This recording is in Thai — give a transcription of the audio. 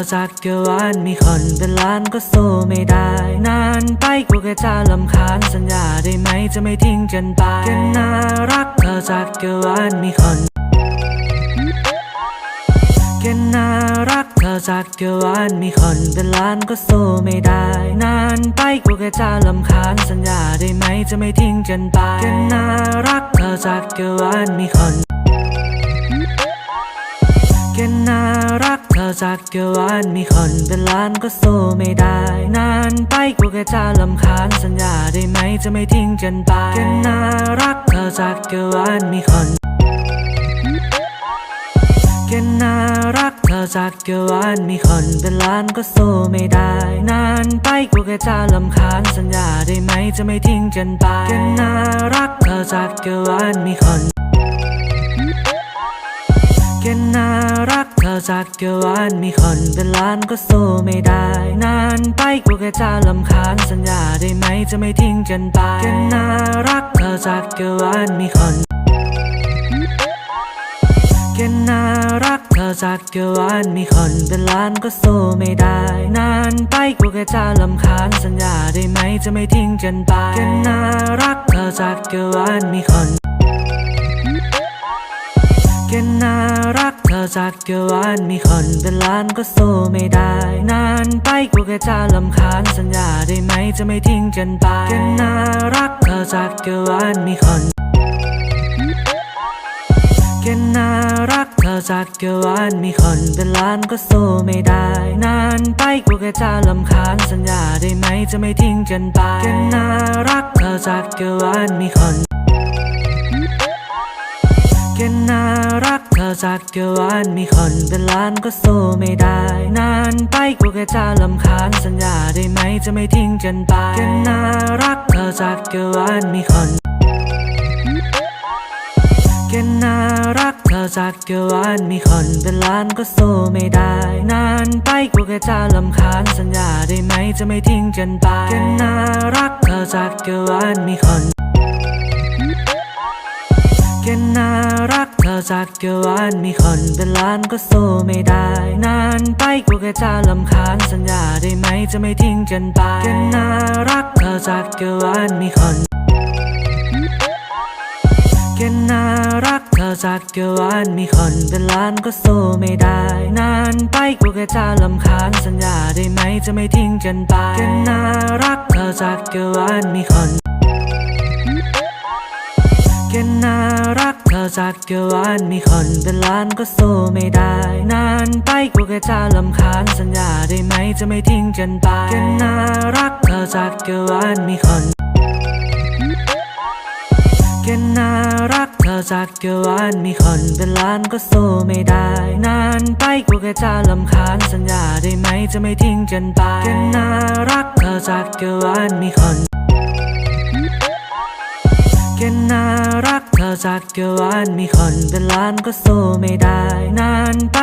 อจักรวาลมีคนเป็นล้านก็สู้ไม่ได้ นานไปกูแค่จะลำคาญสัญญาได้ไหมจะไม่ทิ้งกันไปแค่น่ารักเธอจักรวาลมีคนแค่น่ารักเธอจักรวาลมีคนเป็นล้านก็สู้ไม่ได้ นานไปกูแค่จะลำคาญสัญญาได้ไหมจะไม่ทิ้งกันไปแค่น่ารักเธอจักรวาลมีคนแค่น่า รักเธอจักรวาลมีคนเป็นล้านก็สู้ไม่ได้ นานไปกูแค่จะลำคาญสัญญาได้ไหมจะไม่ทิ้งกันไปแค่น่ารักเธอจักรวาลมีคนแค่น่ารักเธอจักรวาลมีคนเป็นล้านก็สู้ไม่ได้ นานไปกูแค่จะลำคาญสัญญาได้ไหมจะไม่ทิ้งกันไปแค่น่ารักเธอจักรวาลมีคน อจักรวาลมีคนเป็นล้านก็สู้ไม่ได้ นานไปกูแค่จะลำคาญสัญญาได้ไหมจะไม่ทิ้งกันไปแค่น่ารักเธอจักรวาลมีคนแค่น่ารักเธอจักรวาลมีคนเป็นล้านก็สู้ไม่ได้ นานไปกูแค่จะลำคาญสัญญาได้ไหมจะไม่ทิ้งกันไปแค่น่ารักเธอจักรวาลมีคนแค่น่า เธอจักรวาลมีคนเป็นล้านก็สู้ไม่ได้ นานไปกูแค่จะลำคาญสัญญาได้ไหมจะไม่ทิ้งกันไปแค่น่ารักเธอจักรวาลมีคนแค่น่ารักเธอจักรวาลมีคนเป็นล้านก็สู้ไม่ได้นานไปกูแค่จะลำคาญสัญญาได้ไหมจะไม่ทิ้งกันไปแค่น่ารักเธอจักรวาลมีคน ค่น่ารักเธอจักรวาลมีคนเป็นล้านก็สู้ไม่ได้ นานไปกูแค่จะลำคาญสัญญาได้ไหมจะไม่ทิ้งกันไปแค่น่ารักเธอจักรวาลมีคนแค่น่ารักเธอจักรวาลมีคนเป็นล้านก็สู้ไม่ได้ นานไปกูแค่จะลำคาญสัญญาได้ไหมจะไม่ทิ้งกันไปแค่น่ารักเธอจักรวาลมีคน จักรวาลมีคนเป็นล้านก็สู้ไม่ได้ นานไปกูแค่จะลำคาญสัญญาได้ไหมจะไม่ทิ้งกันไปแค่น่ารักเธอจักรวาลมีคนแค่น่ารักเธอจักรวาลมีคนเป็นล้านก็สู้ไม่ได้ นานไปกูแค่จะลำคาญสัญญาได้ไหมจะไม่ทิ้งกันไปแค่น่ารักเธอจักรวาลมีคน รักเธอจักรวาลมีคนเป็นล้านก็สู้ไม่ได้ นานไปกูแค่จะลำคาญสัญญาได้ไหมจะไม่ทิ้งกันไปแค่น่ารักเธอจักรวาลมีคนแค่น่ารักเธอจักรวาลมีคนเป็นล้านก็สู้ไม่ได้นานไปกูแค่จะลำคาญสัญญาได้ไหมจะไม่ทิ้งกันไปแค่น่ารักเธอจักรวาลมีคน น่ารักเธอจักรวาลมีคนเป็นล้านก็สู้ไม่ได้นานไป